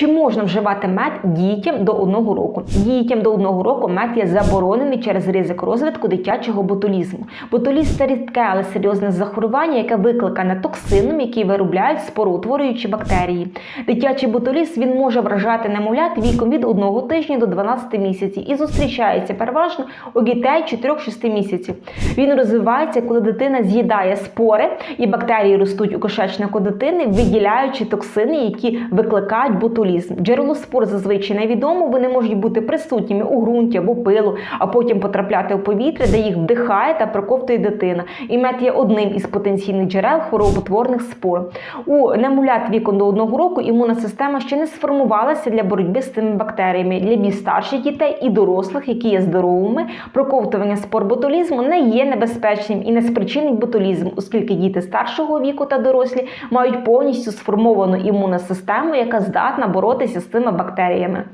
Чи можна вживати мед дітям до одного року? Дітям до одного року мед є заборонений через ризик розвитку дитячого ботулізму. Ботуліз це рідке, але серйозне захворювання, яке викликане токсином, який виробляють спороутворюючі бактерії. Дитячий ботуліз він може вражати немовлят віком від 1 тижня до 12 місяців і зустрічається переважно у дітей 4-6 місяців. Він розвивається, коли дитина з'їдає спори, і бактерії ростуть у кишечнику дитини, виділяючи токсини, які викликають ботулізм. Джерело спор зазвичай невідомо, вони можуть бути присутніми у ґрунті або пилу, а потім потрапляти у повітря, де їх вдихає та проковтує дитина. І мед є одним із потенційних джерел хвороботворних спор. У немовлят віком до одного року імунна система ще не сформувалася для боротьби з цими бактеріями. Для більш старших дітей і дорослих, які є здоровими, проковтування спор ботулізму не є небезпечним і не спричинить ботулізм, оскільки діти старшого віку та дорослі мають повністю сформовану імунну систему, яка здатна боротися з цими бактеріями.